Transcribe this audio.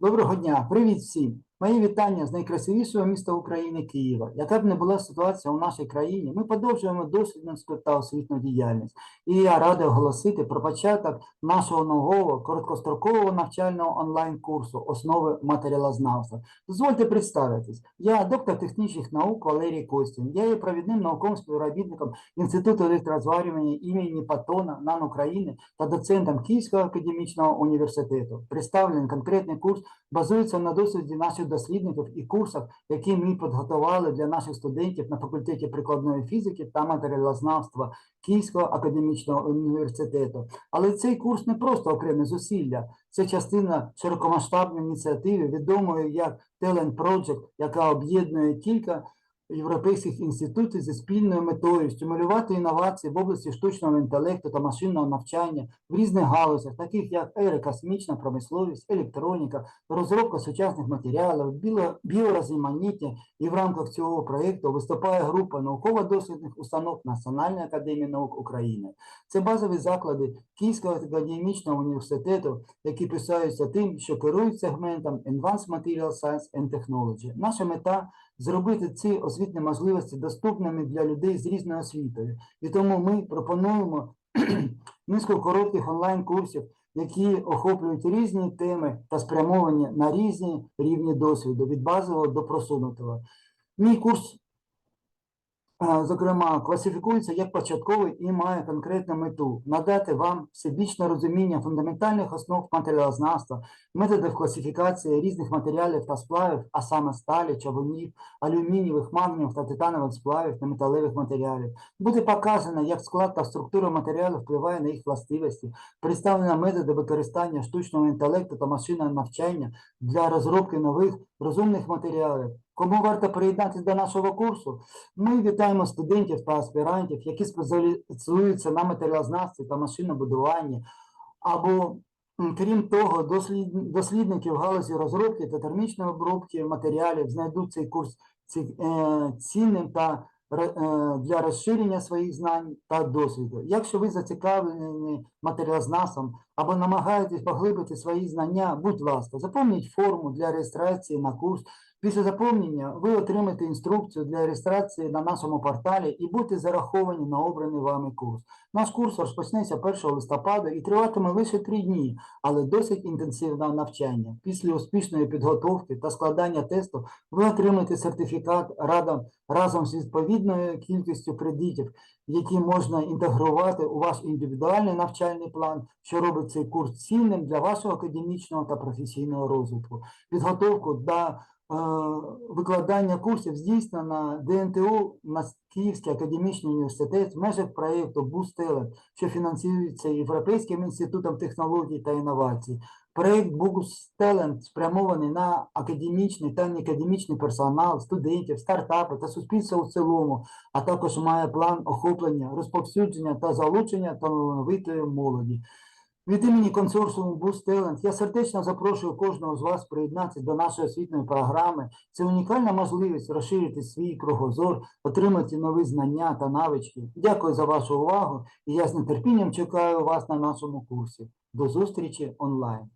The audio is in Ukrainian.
Доброго дня, привіт всім! Мої вітання з найкрасивішого міста України Києва. Яка б не була ситуація у нашій країні, ми продовжуємо дослідницьку та освітню діяльність. І я радий оголосити про початок нашого нового короткострокового навчального онлайн-курсу Основи матеріалознавства. Дозвольте представитись. Я доктор технічних наук Валерій Костін. Я є провідним науковим співробітником Інституту електрозварювання імені Патона НАН України та доцентом Київського академічного університету. Представлений конкретний курс базується на досвіді наших дослідників і курсах, які ми підготували для наших студентів на факультеті прикладної фізики та матеріалознавства Київського академічного університету. Але цей курс не просто окреме зусилля, це частина широкомасштабної ініціативи, відомої як Talent Project, яка об'єднує кілька європейських інститутів зі спільною метою стимулювати інновації в області штучного інтелекту та машинного навчання в різних галузях, таких як аерокосмічна промисловість, електроніка, розробка сучасних матеріалів, біорозманіття. І в рамках цього проєкту виступає група науково-дослідних установ Національної академії наук України. Це базові заклади Київського академічного університету, які писаються тим, що керують сегментом Advanced Material Science and Technology. Наша мета зробити ці освітні можливості доступними для людей з різною освітою. І тому ми пропонуємо низку коротких онлайн-курсів, які охоплюють різні теми та спрямовані на різні рівні досвіду, від базового до просунутого. Мій курс, зокрема, класифікується як початковий і має конкретну мету надати вам всебічне розуміння фундаментальних основ матеріалознавства, методів класифікації різних матеріалів та сплавів, а саме сталі, чавунів, алюмінієвих, магніїв та титанових сплавів та металевих матеріалів. Буде показано, як склад та структура матеріалів впливає на їх властивості, представлено методи використання штучного інтелекту та машинного навчання для розробки нових розумних матеріалів. Кому варто приєднатися до нашого курсу? Ми вітаємо студентів та аспірантів, які спеціалізуються на матеріалознавстві та машинобудуванні, або крім того, дослід... дослідники в галузі розробки та термічної обробки матеріалів знайдуть цей курс е, цінним та е, для розширення своїх знань та досвіду. Якщо ви зацікавлені матеріалознавством або намагаєтесь поглибити свої знання, будь ласка, заповніть форму для реєстрації на курс. Після заповнення ви отримаєте інструкцію для реєстрації на нашому порталі і будете зараховані на обраний вами курс. Наш курс розпочнеться 1 листопада і триватиме лише 3 дні, але досить інтенсивного навчання. Після успішної підготовки та складання тесту ви отримаєте сертифікат разом з відповідною кількістю кредитів, які можна інтегрувати у ваш індивідуальний навчальний план, що робить цей курс цінним для вашого академічного та професійного розвитку. Підготовку до е, викладання курсів здійснено ДНТУ на Київський академічний університет в межах проєкту «Бустелет», що фінансується Європейським інститутом технологій та інновацій. Проєкт «Бустелент» спрямований на академічний та неакадемічний персонал, студентів, стартапи та суспільство в цілому, а також має план охоплення, розповсюдження та залучення талановитої молоді. Від імені консорціуму Boost Talent я сердечно запрошую кожного з вас приєднатися до нашої освітньої програми. Це унікальна можливість розширити свій кругозор, отримати нові знання та навички. Дякую за вашу увагу і я з нетерпінням чекаю вас на нашому курсі. До зустрічі онлайн.